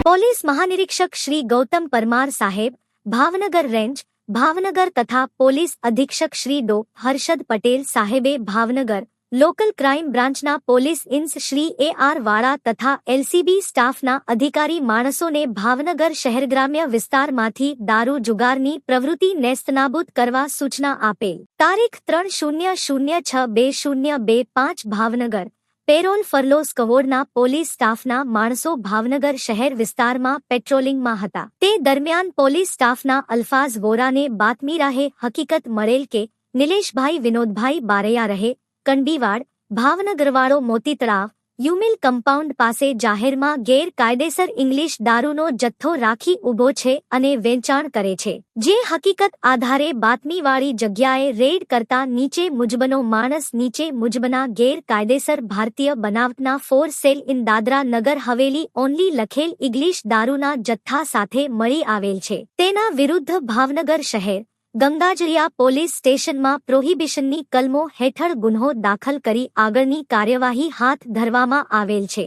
Police મહાનિરીક્ષક શ્રી ગૌતમ પરમાર સાહેબ, Bhavnagar range, Bhavnagar તથા પોલીસ અધિક્ષક શ્રી ડો. હર્ષદ પટેલ સાહેબે ભાવનગર લોકલ ક્રાઇમ બ્રાન્ચના પોલીસ ઇન્સ શ્રી એ આર વાળા તથા એલસીબી સ્ટાફના અધિકારી માણસોને ભાવનગર શહેરગ્રામ્ય વિસ્તારમાંથી દારૂ જુગારની પ્રવૃત્તિ નેસ્તનાબૂદ કરવા સૂચના આપેલ. તારીખ ત્રણ શૂન્ય શૂન્ય છ બે શૂન્ય બે પાંચ ભાવનગર પેરોલ ફર્લોઝ સ્કવોડના પોલીસ સ્ટાફના માણસો ભાવનગર શહેર વિસ્તારમાં પેટ્રોલિંગમાં હતા. તે દરમિયાન પોલીસ સ્ટાફના અલ્ફાઝ વોરાને બાતમી રાહે હકીકત મળેલ કે, નિલેશભાઈ વિનોદભાઈ બારૈયા રહે, કંડીવાડ, ભાવનગરવાળો મોતી તળાવ યુમિલ કમ્પાઉન્ડ પાસે જાહેરમાં ગેરકાયદેસર ઇંગ્લિશ દારૂનો જથ્થો રાખી ઊભો છે અને વેચાણ કરે છે, જે હકીકત આધારે બાતમીવાળી જગ્યાએ રેડ કરતા નીચે મુજબનો માણસ નીચે મુજબના ગેરકાયદેસર ભારતીય બનાવટના for sale in Dadra Nagar Haveli only લખેલ ઇંગ્લિશ દારૂના જથ્થા સાથે મળી આવેલ છે. તેના વિરુદ્ધ ભાવનગર શહેર ગંગાજળિયા પોલીસ સ્ટેશનમાં પ્રોહિબિશનની કલમો હેઠળ ગુન્હો દાખલ કરી આગળની કાર્યવાહી હાથ ધરવામાં આવેલ છે.